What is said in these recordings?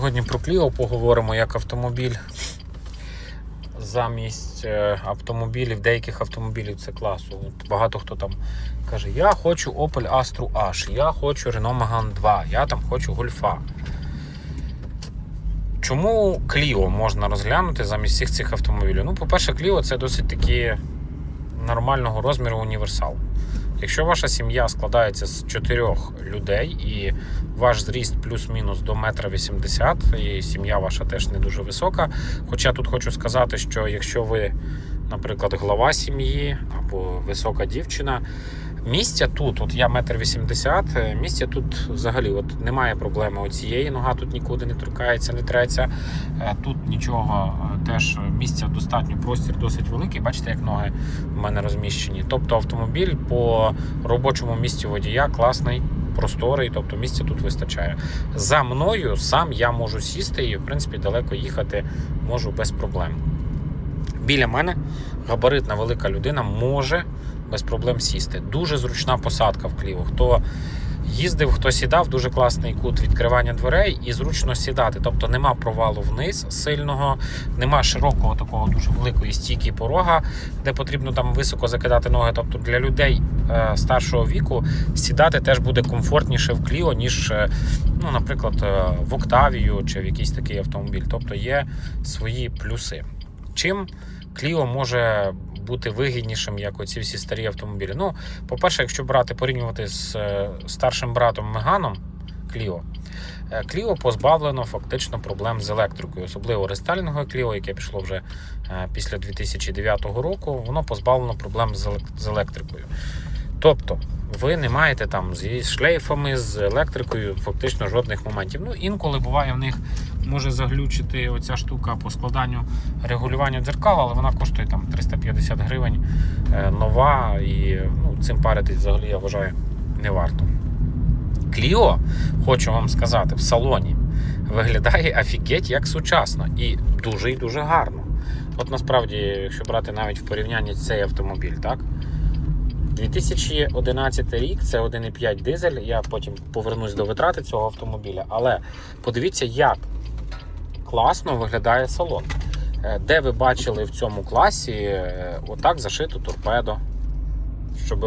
Сьогодні про Clio поговоримо як автомобіль. Замість е, автомобілів, деяких автомобілів це класу. От багато хто там каже: Я хочу Opel Astra H, я хочу Renault Megane 2, я там хочу Гольфа. Чому Clio можна розглянути замість всіх цих автомобілів? Ну, по-перше, Clio це досить таки нормального розміру універсал. Якщо ваша сім'я складається з чотирьох людей і ваш зріст плюс-мінус до метра вісімдесят, і сім'я ваша теж не дуже висока. Хоча тут хочу сказати, що якщо ви, наприклад, глава сім'ї або висока дівчина, місця тут, от я метр вісімдесят, е, місця тут взагалі от немає проблеми. Оцієї нога тут нікуди не торкається, не треться. Е, Тут нічого е, теж місця достатньо, простір досить великий. Бачите, як ноги в мене розміщені. Тобто автомобіль по робочому місці водія класний. Просторий, тобто місця тут вистачає. За мною сам я можу сісти і, в принципі, далеко їхати можу без проблем. Біля мене габаритна велика людина може без проблем сісти. Дуже зручна посадка в кліво. Хто їздив, хто сідав, дуже класний кут відкривання дверей і зручно сідати. Тобто нема провалу вниз сильного, нема широкого такого дуже великої стійки порога, де потрібно там високо закидати ноги. Тобто для людей е, старшого віку сідати теж буде комфортніше в кліо, ніж, е, ну, наприклад, е, в Октавію чи в якийсь такий автомобіль. Тобто є свої плюси. Чим Кліо може бути вигіднішим, як оці всі старі автомобілі. Ну, по-перше, якщо брати порівнювати з е, старшим братом Меганом Кліо, е, Кліо позбавлено фактично проблем з електрикою, особливо рестайлінгове Кліо, яке пішло вже е, після 2009 року, воно позбавлено проблем з з електрикою. Тобто, ви не маєте там зі шлейфами, з електрикою фактично жодних моментів. Ну, інколи буває в них може заглючити оця штука по складанню регулювання дзеркал, але вона коштує там 350 гривень е, нова, і ну, цим паритись взагалі я вважаю не варто. Кліо, хочу вам сказати, в салоні виглядає офігеть як сучасно і дуже і дуже гарно. От насправді, якщо брати навіть в порівнянні цей автомобіль, так? 2011 рік це 1,5 дизель. Я потім повернусь до витрати цього автомобіля. Але подивіться, як класно виглядає салон. Е, Де ви бачили в цьому класі е, отак зашито торпедо. Щоб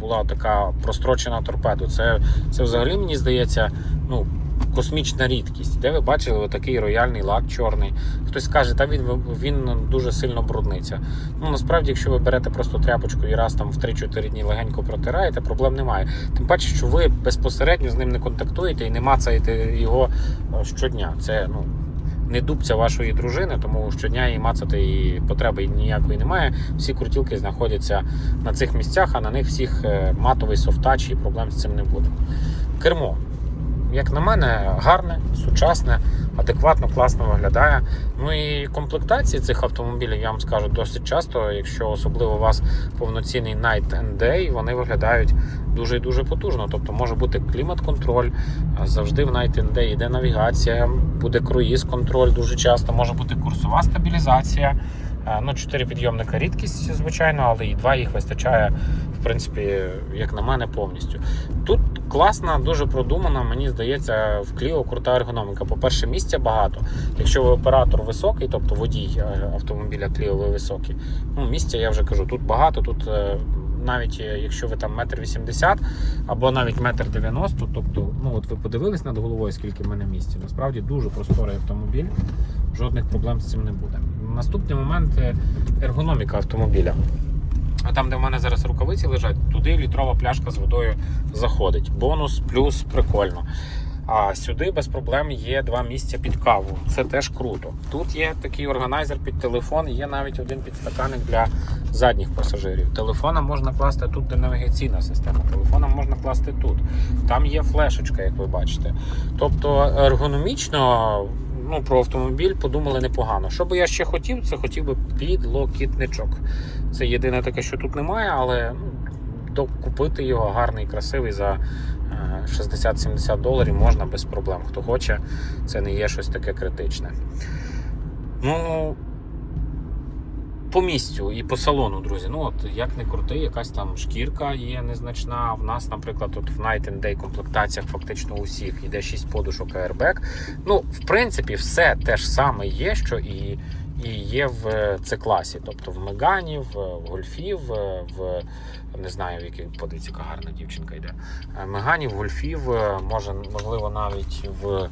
була така прострочена торпедо. Це, це взагалі мені здається, ну, космічна рідкість. Де ви бачили отакий рояльний лак чорний. Хтось скаже, та він, він дуже сильно брудниться. Ну насправді, якщо ви берете просто тряпочку і раз там в 3-4 дні легенько протираєте, проблем немає. Тим паче, що ви безпосередньо з ним не контактуєте і не мацаєте його е, щодня. Це ну. Не дубця вашої дружини, тому щодня її мацати і потреби ніякої немає. Всі крутілки знаходяться на цих місцях, а на них всіх е, матовий софтач і проблем з цим не буде. Кермо, як на мене, гарне, сучасне, адекватно, класно виглядає. Ну і комплектації цих автомобілів, я вам скажу, досить часто, якщо особливо у вас повноцінний Night and Day, вони виглядають дуже і дуже потужно. Тобто може бути клімат-контроль, завжди в Night and Day йде навігація, буде круїз-контроль дуже часто, може бути курсова стабілізація. Е, Ну, 4 підйомника рідкість, звичайно, але і 2 їх вистачає, в принципі, як на мене, повністю. Тут класна, дуже продумана, мені здається, в Кліо крута ергономіка. По-перше, місця багато. Якщо ви оператор високий, тобто водій е, автомобіля Кліо, ви високий, ну, місця я вже кажу, тут багато, тут. Навіть е, якщо ви там метр вісімдесят або навіть метр дев'яносто, тобто, ну от ви подивились над головою, скільки в мене місця. Насправді дуже просторий автомобіль, жодних проблем з цим не буде. Наступний момент е, ергономіка автомобіля. А там, де в мене зараз рукавиці лежать, туди літрова пляшка з водою заходить. Бонус, плюс, прикольно. А сюди без проблем є два місця під каву. Це теж круто. Тут є такий органайзер під телефон, є навіть один підстаканник для задніх пасажирів. Телефона можна класти тут, де навігаційна система. Телефона можна класти тут. Там є флешечка, як ви бачите. Тобто ергономічно ну, про автомобіль подумали непогано. Що би я ще хотів, це хотів би підлокітничок. Це єдине таке, що тут немає, але ну, докупити його гарний, красивий за 60-70 доларів можна без проблем. Хто хоче, це не є щось таке критичне. Ну, по місцю і по салону, друзі. Ну от як не крути, якась там шкірка є незначна. В нас, наприклад, от в Night and Day комплектаціях фактично у всіх йде 6 подушок airbag. Ну, в принципі, все те ж саме є, що і, і є в C-класі. Тобто в Мегані, в, в Гольфі, в, в не знаю, в який подивіться, яка гарна дівчинка йде. Е, Мегані, в Гольфі, може, можливо, навіть в.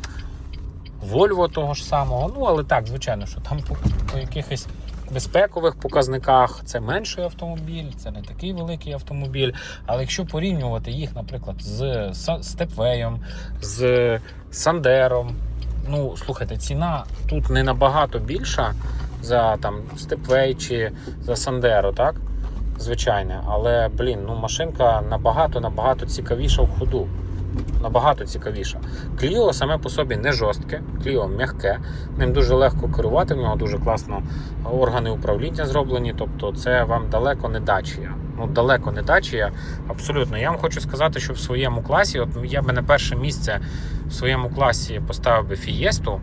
Вольво того ж самого. Ну, але так, звичайно, що там по, по якихось безпекових показниках це менший автомобіль, це не такий великий автомобіль. Але якщо порівнювати їх, наприклад, з Степвеєм, з Сандером, ну слухайте, ціна тут не набагато більша за там Степвей чи за Сандеро, так? Звичайне, але блін, ну машинка набагато набагато цікавіша в ходу. Набагато цікавіша. Кліо саме по собі не жорстке, Кліо м'яке, ним дуже легко керувати, в нього дуже класно органи управління зроблені. Тобто це вам далеко не дачія. Ну, далеко не дачія. Абсолютно. Я вам хочу сказати, що в своєму класі, от я би на перше місце в своєму класі поставив би Фієсту.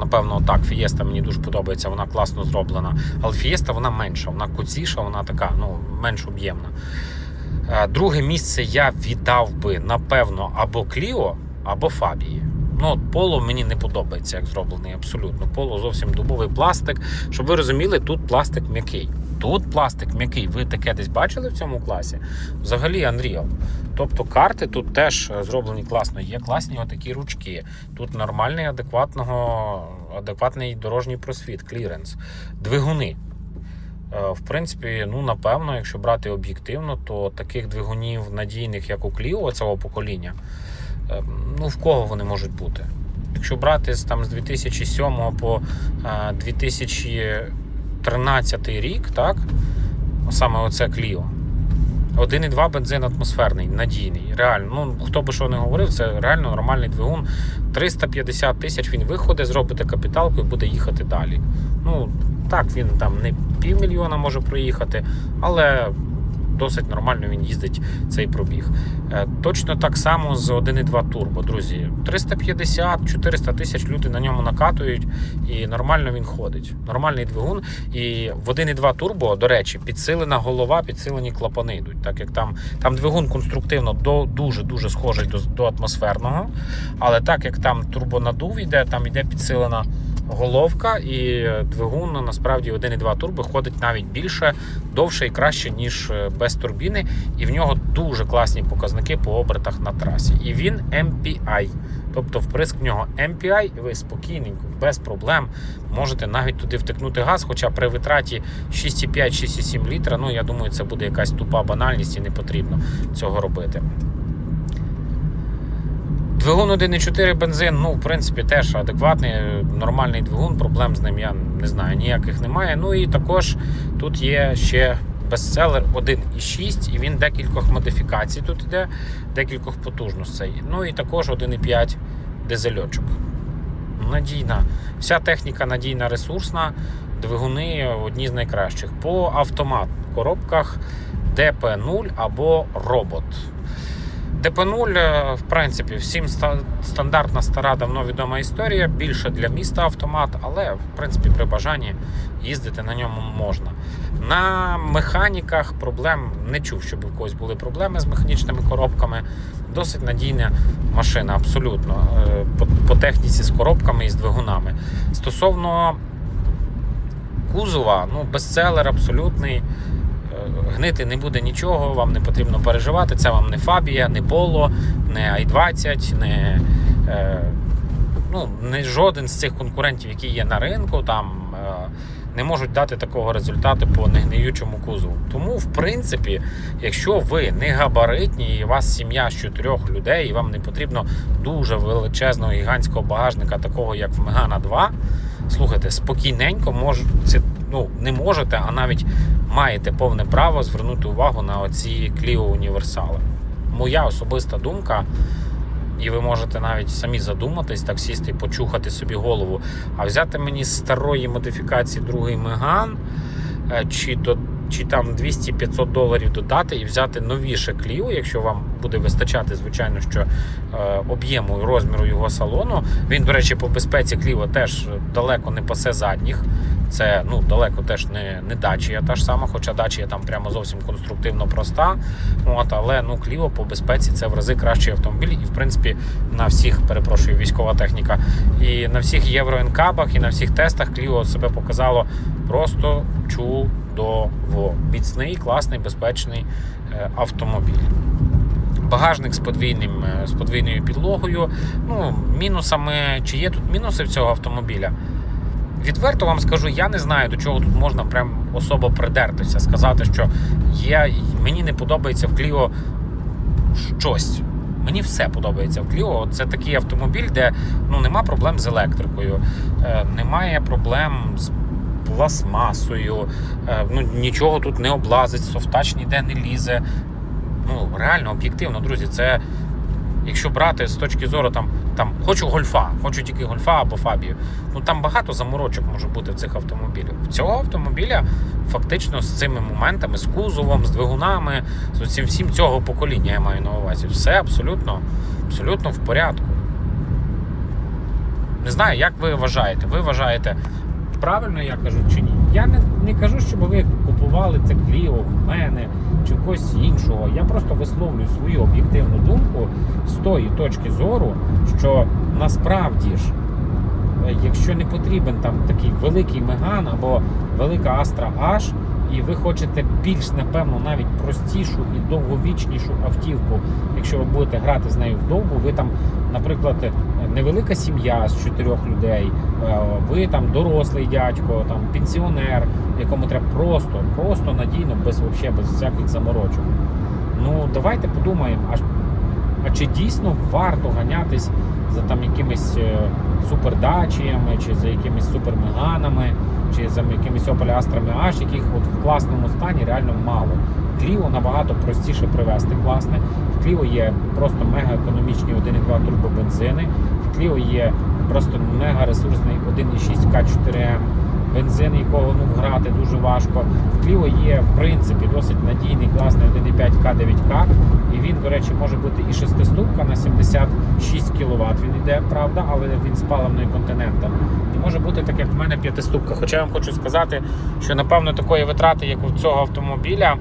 Напевно, так, Фієста мені дуже подобається, вона класно зроблена. Але Фієста вона менша, вона куціша, вона така, ну, менш об'ємна. Друге місце я віддав би, напевно, або Кліо, або Фабії. Ну, от Поло мені не подобається, як зроблений абсолютно. Поло зовсім дубовий пластик. Щоб ви розуміли, тут пластик м'який. Тут пластик м'який, ви таке десь бачили в цьому класі? Взагалі Unreal. Тобто карти тут теж е, зроблені класно, є класні отакі ручки. Тут нормальний, адекватного, адекватний дорожній просвіт, кліренс, двигуни. Е, в принципі, ну напевно, якщо брати об'єктивно, то таких двигунів надійних, як у Кліо цього покоління, е, ну в кого вони можуть бути? Якщо брати там з 2007 по 2000. 13 рік, так? Саме оце Кліо. 1,2 бензин атмосферний, надійний. Реально, ну хто би що не говорив, це реально нормальний двигун. 350 тисяч він виходить, зробите капіталку і буде їхати далі. Ну, так, він там не півмільйона може проїхати, але досить нормально він їздить цей пробіг. Е, Точно так само з 1,2 турбо, друзі. 350-400 тисяч люди на ньому накатують і нормально він ходить. Нормальний двигун. І в 1,2 турбо, до речі, підсилена голова, підсилені клапани йдуть. Так як там, там двигун конструктивно дуже-дуже схожий до, до атмосферного. Але так як там турбонадув йде, там йде підсилена головка, і двигун насправді 1,2 турбо ходить навіть більше, довше і краще, ніж е, без турбіни. І в нього дуже класні показники по обертах на трасі. І він MPI. Тобто вприск в нього MPI, і ви спокійненько, без проблем можете навіть туди втикнути газ, хоча при витраті 6,5-6,7 літра, ну я думаю, це буде якась тупа банальність і не потрібно цього робити. Двигун 1,4 бензин, ну, в принципі, теж адекватний, нормальний двигун, проблем з ним я не знаю, ніяких немає. Ну і також тут є ще бестселер 1,6, і він декількох модифікацій тут іде, декількох потужностей. Ну і також 1,5 дизельочок. Надійна. Вся техніка надійна, ресурсна, двигуни одні з найкращих. По автомат коробках DP0 або робот. ДП-0, е, в принципі, всім стандартна стара давно відома історія. Більше для міста автомат, але в принципі при бажанні їздити на ньому можна. На механіках проблем не чув, щоб у когось були проблеми з механічними коробками. Досить надійна машина, абсолютно. е, По, техніці з коробками і з двигунами. Стосовно кузова, ну, бестселер абсолютний. Гнити не буде нічого, вам не потрібно переживати. Це вам не Фабія, не Поло, не i20, не, е, ну, не жоден з цих конкурентів, які є на ринку, там е, не можуть дати такого результату по негниючому кузову. Тому, в принципі, якщо ви не габаритні, і у вас сім'я з чотирьох людей, і вам не потрібно дуже величезного гігантського багажника, такого як в Мегана 2, слухайте, спокійненько мож, це, ну, не можете, а навіть маєте повне право звернути увагу на оці Clio універсали. Моя особиста думка, і ви можете навіть самі задуматись, так сісти і почухати собі голову, а взяти мені з старої модифікації другий Меган, е, чи до чи там 200-500 доларів додати і взяти новіше Clio, якщо вам буде вистачати, звичайно, що е, об'єму і розміру його салону. Він, до речі, по безпеці Clio теж далеко не пасе задніх. Це ну далеко теж не, не Dacia та ж сама, хоча Dacia там прямо зовсім конструктивно проста. От, але ну Clio по безпеці це в рази кращий автомобіль, і в принципі на всіх перепрошую військова техніка. І на всіх євроенкабах, і на всіх тестах Clio себе показало просто чудово. Міцний, класний, безпечний е, автомобіль. Багажник з подвійним е, з подвійною підлогою. Ну, мінусами, чи є тут мінуси в цього автомобіля? Відверто вам скажу, я не знаю, до чого тут можна прям особо придертися, сказати, що є, мені не подобається в Clio щось. Мені все подобається в Clio. Це такий автомобіль, де ну, нема проблем з електрикою, е, немає проблем з пластмасою, е, ну, нічого тут не облазить, софтач ніде не лізе. Ну, реально, об'єктивно, друзі, це якщо брати з точки зору там, там хочу гольфа, хочу тільки гольфа або фабію. Ну там багато заморочок може бути в цих автомобілях. В цього автомобіля фактично з цими моментами, з кузовом, з двигунами, з усім всім цього покоління я маю на увазі. Все абсолютно, абсолютно в порядку. Не знаю, як ви вважаєте. Ви вважаєте, правильно я кажу чи ні? Я не, не кажу, щоб ви купували це Кліо в мене чи в когось іншого. Я просто висловлюю свою об'єктивну думку з тої точки зору, що насправді ж, е, якщо не потрібен там такий великий Меган або велика Astra H, і ви хочете більш, напевно, навіть простішу і довговічнішу автівку, якщо ви будете грати з нею вдовго, ви там, наприклад, невелика сім'я з чотирьох людей, е, ви там дорослий дядько, там пенсіонер, якому треба просто, просто надійно, без вообще, без всяких заморочок. Ну давайте подумаємо, а, а чи дійсно варто ганятись за там якимись е, супердачіями, чи за якимись супермеганами, чи за якимись Opel H, яких от в класному стані реально мало. Кліво набагато простіше привезти класне. В Кліво є просто мега економічні 1,2 турбобензини. В Кліо є просто мега ресурсний 1,6 К4М бензин, якого ну, грати дуже важко. В Кліо є в принципі досить надійний, класний 1,5 К9К. І він, до речі, може бути і шестиступка на 76 кВт. Він йде, правда, але він з паливною континентом. І може бути так, як в мене п'ятиступка. Хоча я вам хочу сказати, що напевно такої витрати, як у цього автомобіля.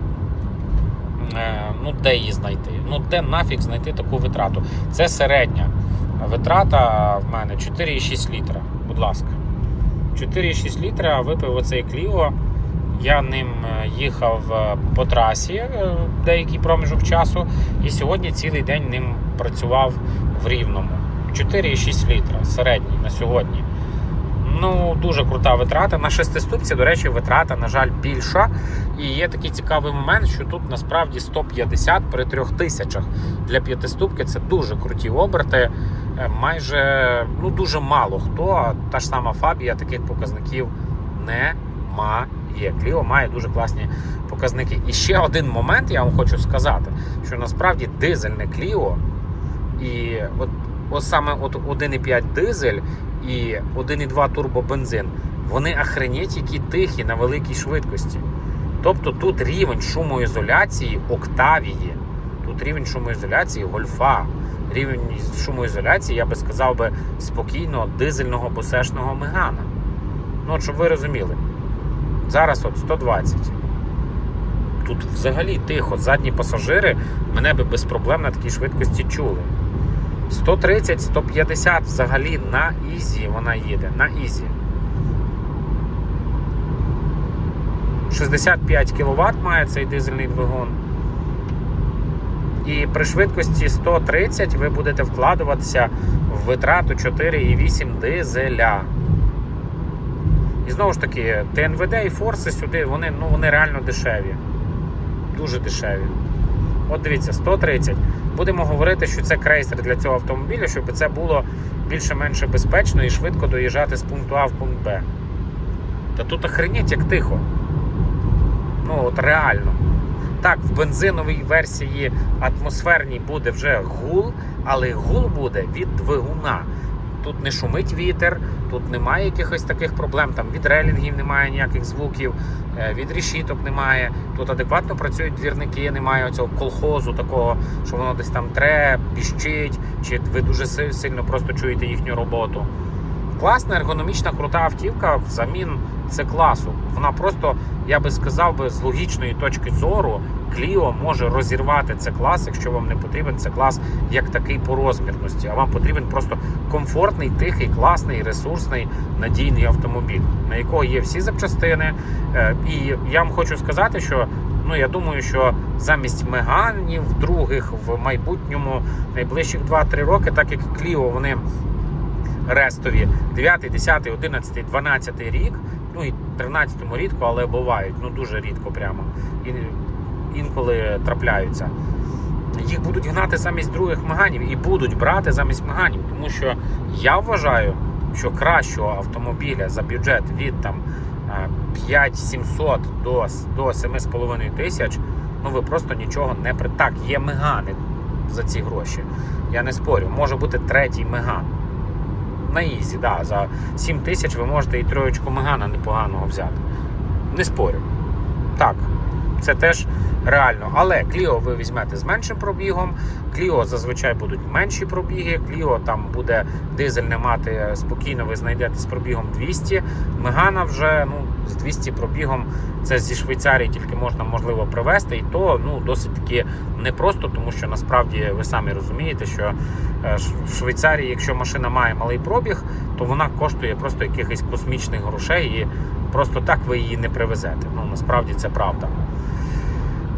е, Ну, де її знайти? Ну, де нафіг знайти таку витрату? Це середня витрата в мене 4,6 літра. Будь ласка. 4,6 літра випив оцей Кліо. Я ним е, їхав е, по трасі е, деякий проміжок часу, і сьогодні цілий день ним працював в рівному. 4,6 літра середній на сьогодні. Ну, дуже крута витрата. На шестиступці, до речі, витрата, на жаль, більша. І є такий цікавий момент, що тут насправді 150 при 3000. Для п'ятиступки це дуже круті оберти. Е, Майже ну, дуже мало хто, та ж сама Фабія таких показників не має. Кліо має дуже класні показники. І ще один момент я вам хочу сказати, що насправді дизельне Кліо і от, от саме от 1,5 дизель і 1,2 турбобензин, вони ахренеть які тихі на великій швидкості. Тобто тут рівень шумоізоляції Октавії, тут рівень шумоізоляції гольфа, рівень шумоізоляції, я би сказав би, спокійно дизельного босешного мегана. Ну, от щоб ви розуміли. Зараз от 120. Тут взагалі тихо. Задні пасажири мене би без проблем на такій швидкості чули. 130-150 взагалі на ізі вона їде. На ізі. 65 кВт має цей дизельний двигун. І при швидкості 130 ви будете вкладуватися в витрату 4,8 дизеля. І знову ж таки, ТНВД і Форси сюди, вони, ну, вони реально дешеві. Дуже дешеві. От дивіться, 130. Будемо говорити, що це крейсер для цього автомобіля, щоб це було більше-менше безпечно і швидко доїжджати з пункту А в пункт Б. Та тут охренеть як тихо. Ну, от реально. Так, в бензиновій версії атмосферній буде вже гул, але гул буде від двигуна. тут не шумить вітер, тут немає якихось таких проблем. Там від релінгів немає ніяких звуків, е, від решіток немає. Тут адекватно працюють двірники, немає цього колхозу такого, що воно десь там тре, піщить, чи ви дуже сильно просто чуєте їхню роботу. Класна, ергономічна, крута автівка взамін це класу. Вона просто, я би сказав би, з логічної точки зору, Кліо може розірвати це клас, якщо вам не потрібен це клас як такий по розмірності, а вам потрібен просто комфортний, тихий, класний, ресурсний, надійний автомобіль, на якого є всі запчастини. Е, І я вам хочу сказати, що ну я думаю, що замість меганів других в майбутньому найближчих 2-3 роки, так як Кліо, вони рестові 9, 10, 11, 12 рік, ну і 13 рідко, але бувають, ну дуже рідко прямо. І інколи трапляються. Їх будуть гнати замість других меганів і будуть брати замість меганів, тому що я вважаю, що кращого автомобіля за бюджет від там е, 5700 до, до 7,5 тисяч, ну ви просто нічого не при. Так, є мегани за ці гроші. Я не спорю, може бути третій меган. На ізі, да, за 7 тисяч ви можете і троєчку мегана непоганого взяти. Не спорю. Так, це теж реально. Але Кліо ви візьмете з меншим пробігом. Кліо зазвичай будуть менші пробіги. Кліо там буде дизельне мати спокійно, ви знайдете з пробігом 200. Мегана вже ну, з 200 пробігом. Це зі Швейцарії тільки можна можливо привезти, і то ну досить таки непросто, тому що насправді ви самі розумієте, що е, в Швейцарії, якщо машина має малий пробіг, то вона коштує просто якихось космічних грошей, і просто так ви її не привезете. Ну насправді це правда.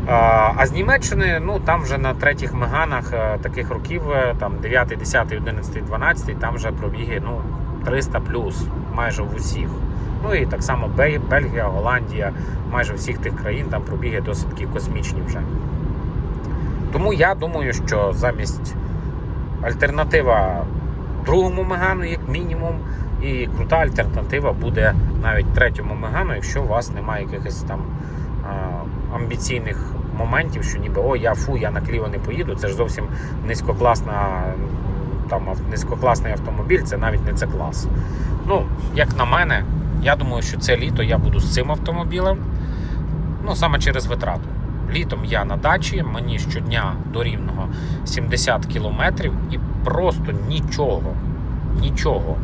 А, з Німеччини, ну там вже на третіх меганах е, таких років, е, там 9, 10, 11, 12, там вже пробіги ну, 300 плюс, майже в усіх. Ну і так само Бельгія, Голландія, майже всіх тих країн там пробіги досить такі космічні вже. Тому я думаю, що замість альтернатива другому мегану, як мінімум, і крута альтернатива буде навіть третьому мегану, якщо у вас немає якихось там амбіційних моментів, що ніби о, я фу, я на Кліо не поїду. Це ж зовсім низькокласна там низькокласний автомобіль, це навіть не це клас. Ну, як на мене, я думаю, що це літо я буду з цим автомобілем. Ну, саме через витрату. Літом я на дачі, мені щодня до рівного 70 кілометрів і просто нічого, нічого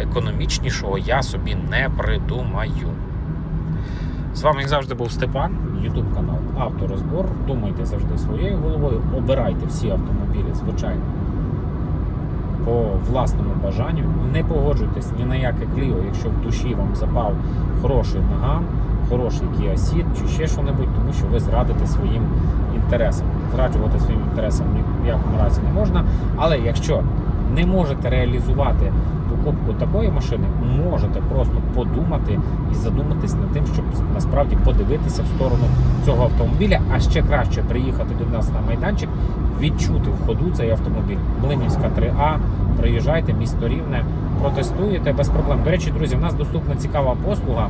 економічнішого я собі не придумаю. З вами, як завжди, був Степан, YouTube канал Авторозбор. Думайте завжди своєю головою, обирайте всі автомобілі, звичайно, по власному бажанню. Не погоджуйтесь ні на яке кліо, якщо в душі вам запав хороший Megane, хороший Ceed чи ще що-небудь, тому що ви зрадите своїм інтересам. Зраджувати своїм інтересам ні в якому разі не можна. Але якщо не можете реалізувати покупку такої машини, можете просто подумати і задуматись над тим, щоб насправді подивитися в сторону цього автомобіля, а ще краще приїхати до нас на майданчик, відчути в ходу цей автомобіль. Блинівська 3А, приїжджайте, місто Рівне, протестуєте без проблем. До речі, друзі, в нас доступна цікава послуга.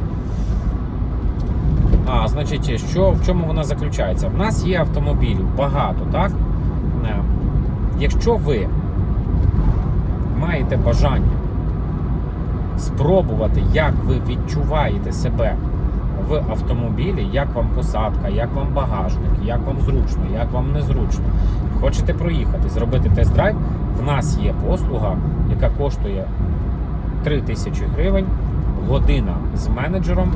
А, значить, що, в чому вона заключається? В нас є автомобілів багато, так? Е, Якщо ви маєте бажання спробувати, як ви відчуваєте себе в автомобілі, як вам посадка, як вам багажник, як вам зручно, як вам незручно. Хочете проїхати, зробити тест-драйв, в нас є послуга, яка коштує 3 тисячі гривень, година з менеджером.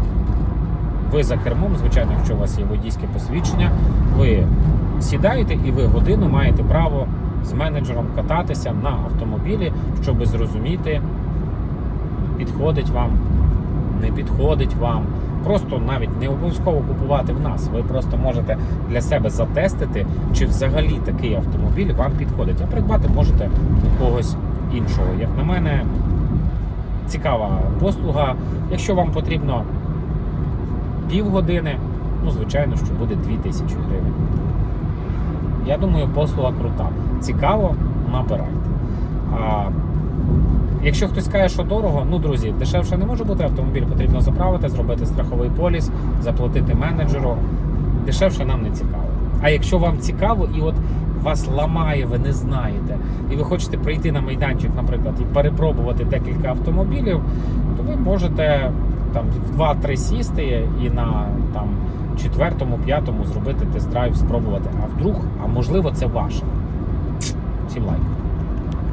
Ви за кермом, звичайно, якщо у вас є водійське посвідчення, ви сідаєте і ви годину маєте право з менеджером кататися на автомобілі, щоб зрозуміти, підходить вам, не підходить вам. Просто навіть не обов'язково купувати в нас. Ви просто можете для себе затестити, чи взагалі такий автомобіль вам підходить. А придбати можете у когось іншого. Як на мене, цікава послуга. Якщо вам потрібно півгодини, ну, звичайно, що буде 2000 гривень. Я думаю, послуга крута. Цікаво, набирайте. Якщо хтось каже, що дорого, ну, друзі, дешевше не може бути автомобіль, потрібно заправити, зробити страховий поліс, заплатити менеджеру. Дешевше нам не цікаво. А якщо вам цікаво, і от вас ламає, ви не знаєте, і ви хочете прийти на майданчик, наприклад, і перепробувати декілька автомобілів, то ви можете там в 2-3 сісти і на там четвертому, п'ятому зробити тест-драйв, спробувати. А вдруг, а можливо, це ваше. Всім лайк.